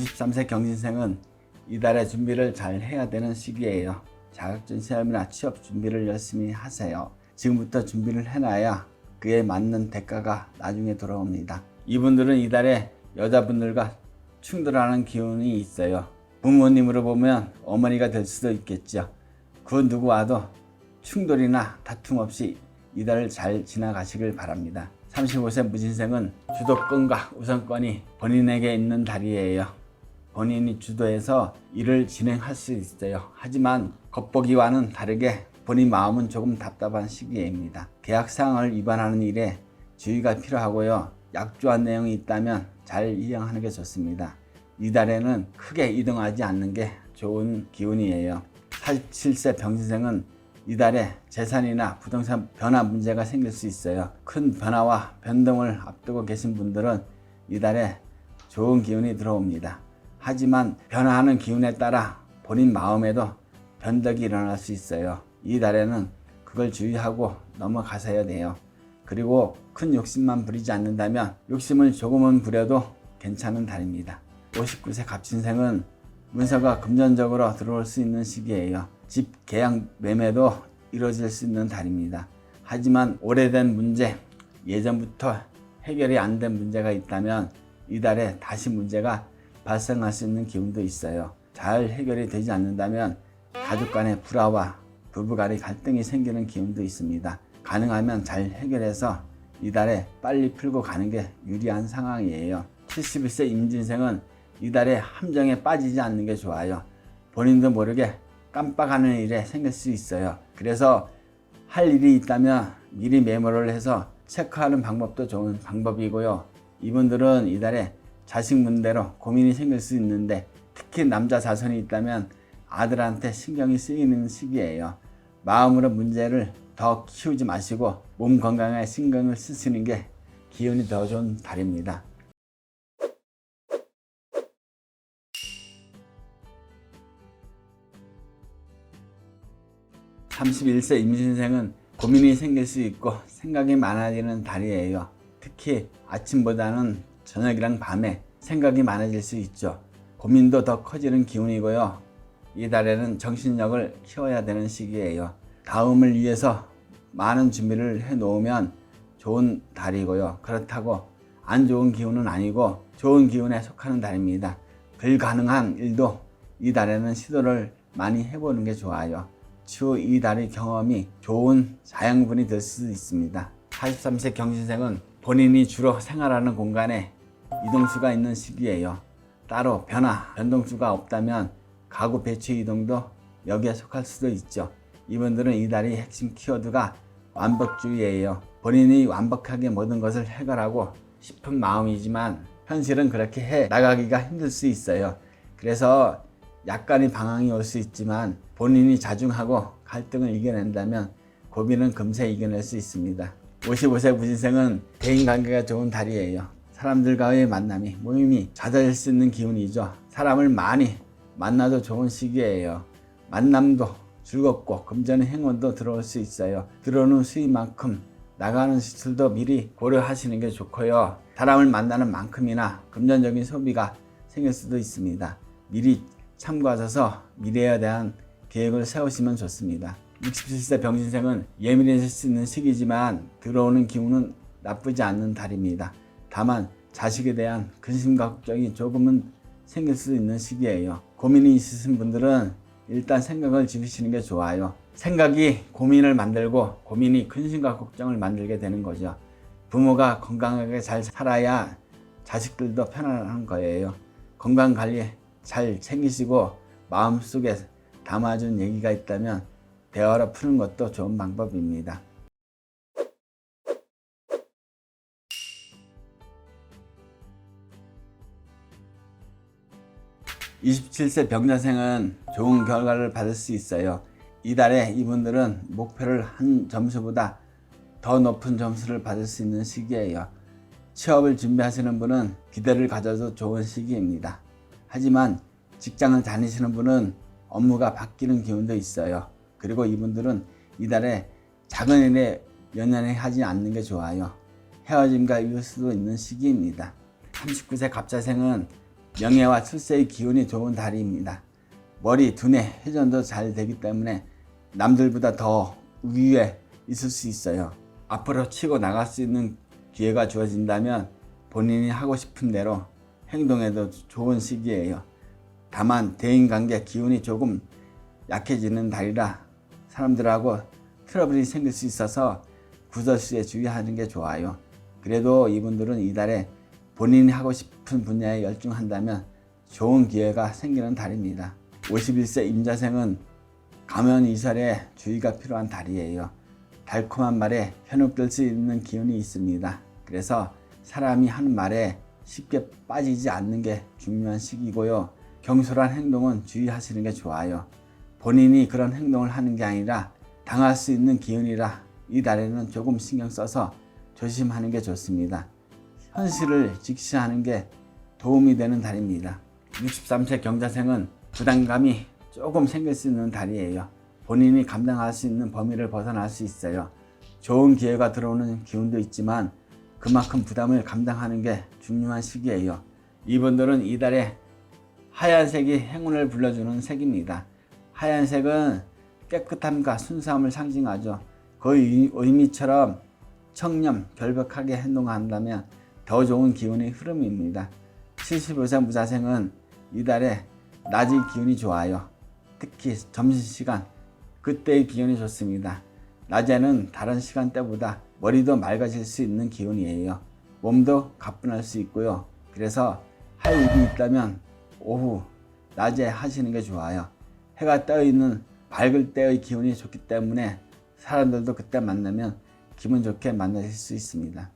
23세 경신생은 이달에 준비를 잘 해야 되는 시기예요. 자격증 시험이나 취업 준비를 열심히 하세요. 지금부터 준비를 해놔야 그에 맞는 대가가 나중에 돌아옵니다. 이분들은 이달에 여자분들과 충돌하는 기운이 있어요. 부모님으로 보면 어머니가 될 수도 있겠죠. 그 누구와도 충돌이나 다툼 없이 이달을 잘 지나가시길 바랍니다. 35세 무진생은 주도권과 우선권이 본인에게 있는 달이에요. 본인이 주도해서 일을 진행할 수 있어요. 하지만 겉보기와는 다르게 본인 마음은 조금 답답한 시기입니다. 계약 사항을 위반하는 일에 주의가 필요하고요. 약조한 내용이 있다면 잘 이행하는 게 좋습니다. 이달에는 크게 이동하지 않는 게 좋은 기운이에요. 47세 병신생은 이달에 재산이나 부동산 변화 문제가 생길 수 있어요. 큰 변화와 변동을 앞두고 계신 분들은 이달에 좋은 기운이 들어옵니다. 하지만 변화하는 기운에 따라 본인 마음에도 변덕이 일어날 수 있어요. 이 달에는 그걸 주의하고 넘어가셔야 돼요. 그리고 큰 욕심만 부리지 않는다면 욕심을 조금은 부려도 괜찮은 달입니다. 59세 갑신생은 문서가 금전적으로 들어올 수 있는 시기예요. 집 계약 매매도 이루어질 수 있는 달입니다. 하지만 오래된 문제, 예전부터 해결이 안 된 문제가 있다면 이달에 다시 문제가 발생할 수 있는 기운도 있어요. 잘 해결이 되지 않는다면 가족 간의 불화와 부부 간의 갈등이 생기는 기운도 있습니다. 가능하면 잘 해결해서 이달에 빨리 풀고 가는 게 유리한 상황이에요. 71세 임진생은 이달에 함정에 빠지지 않는 게 좋아요. 본인도 모르게 깜빡하는 일에 생길 수 있어요. 그래서 할 일이 있다면 미리 메모를 해서 체크하는 방법도 좋은 방법이고요. 이분들은 이달에 자식 문제로 고민이 생길 수 있는데 특히 남자 자손이 있다면 아들한테 신경이 쓰이는 시기예요. 마음으로 문제를 더 키우지 마시고 몸 건강에 신경을 쓰시는 게 기운이 더 좋은 달입니다. 31세 임신생은 고민이 생길 수 있고 생각이 많아지는 달이에요. 특히 아침보다는 저녁이랑 밤에 생각이 많아질 수 있죠. 고민도 더 커지는 기운이고요. 이 달에는 정신력을 키워야 되는 시기예요. 다음을 위해서 많은 준비를 해 놓으면 좋은 달이고요. 그렇다고 안 좋은 기운은 아니고 좋은 기운에 속하는 달입니다. 불가능한 일도 이 달에는 시도를 많이 해보는 게 좋아요. 추후 이 달의 경험이 좋은 자양분이 될 수 있습니다. 43세 경신생은 본인이 주로 생활하는 공간에 이동수가 있는 시기예요. 따로 변화, 변동수가 없다면 가구 배치 이동도 여기에 속할 수도 있죠. 이분들은 이 달의 핵심 키워드가 완벽주의예요. 본인이 완벽하게 모든 것을 해결하고 싶은 마음이지만 현실은 그렇게 해 나가기가 힘들 수 있어요. 그래서 약간의 방황이 올 수 있지만 본인이 자중하고 갈등을 이겨낸다면 고민은 금세 이겨낼 수 있습니다. 55세 무진생은 대인관계가 좋은 달이에요. 사람들과의 만남이 모임이 잦아질 수 있는 기운이죠. 사람을 많이 만나도 좋은 시기예요. 만남도 즐겁고 금전의 행운도 들어올 수 있어요. 들어오는 수입만큼 나가는 지출도 미리 고려하시는 게 좋고요. 사람을 만나는 만큼이나 금전적인 소비가 생길 수도 있습니다. 미리 참고하셔서 미래에 대한 계획을 세우시면 좋습니다. 67세 병신생은 예민해질 수 있는 시기지만 들어오는 기운은 나쁘지 않는 달입니다. 다만 자식에 대한 근심과 걱정이 조금은 생길 수 있는 시기예요. 고민이 있으신 분들은 일단 생각을 지으시는 게 좋아요. 생각이 고민을 만들고 고민이 근심과 걱정을 만들게 되는 거죠. 부모가 건강하게 잘 살아야 자식들도 편안한 거예요. 건강 관리 잘 챙기시고 마음속에 담아준 얘기가 있다면 대화로 푸는 것도 좋은 방법입니다. 27세 병자생은 좋은 결과를 받을 수 있어요. 이달에 이분들은 목표를 한 점수보다 더 높은 점수를 받을 수 있는 시기예요. 취업을 준비하시는 분은 기대를 가져도 좋은 시기입니다. 하지만 직장을 다니시는 분은 업무가 바뀌는 기운도 있어요. 그리고 이분들은 이달에 작은 일에 연연해 하지 않는 게 좋아요. 헤어짐과 이을 수도 있는 시기입니다. 39세 갑자생은 명예와 출세의 기운이 좋은 달입니다. 머리, 두뇌, 회전도 잘 되기 때문에 남들보다 더 우위에 있을 수 있어요. 앞으로 치고 나갈 수 있는 기회가 주어진다면 본인이 하고 싶은 대로 행동해도 좋은 시기예요. 다만 대인관계 기운이 조금 약해지는 달이라 사람들하고 트러블이 생길 수 있어서 구설수에 주의하는 게 좋아요. 그래도 이분들은 이달에 본인이 하고 싶은 분야에 열중한다면 좋은 기회가 생기는 달입니다. 51세 임자생은 가면 이설에 주의가 필요한 달이에요. 달콤한 말에 현혹될 수 있는 기운이 있습니다. 그래서 사람이 하는 말에 쉽게 빠지지 않는 게 중요한 시기고요. 경솔한 행동은 주의하시는 게 좋아요. 본인이 그런 행동을 하는 게 아니라 당할 수 있는 기운이라 이 달에는 조금 신경 써서 조심하는 게 좋습니다. 현실을 직시하는 게 도움이 되는 달입니다. 63세 경자생은 부담감이 조금 생길 수 있는 달이에요. 본인이 감당할 수 있는 범위를 벗어날 수 있어요. 좋은 기회가 들어오는 기운도 있지만 그만큼 부담을 감당하는 게 중요한 시기예요. 이분들은 이달에 하얀색이 행운을 불러주는 색입니다. 하얀색은 깨끗함과 순수함을 상징하죠. 그 의- 의미처럼 청렴, 결백하게 행동한다면 더 좋은 기운의 흐름입니다. 75세 무자생은 이달에 낮의 기운이 좋아요. 특히 점심시간, 그때의 기운이 좋습니다. 낮에는 다른 시간대보다 머리도 맑아질 수 있는 기운이에요. 몸도 가뿐할 수 있고요. 그래서 할 일이 있다면 오후, 낮에 하시는 게 좋아요. 해가 떠 있는 밝을 때의 기운이 좋기 때문에 사람들도 그때 만나면 기분 좋게 만나실 수 있습니다.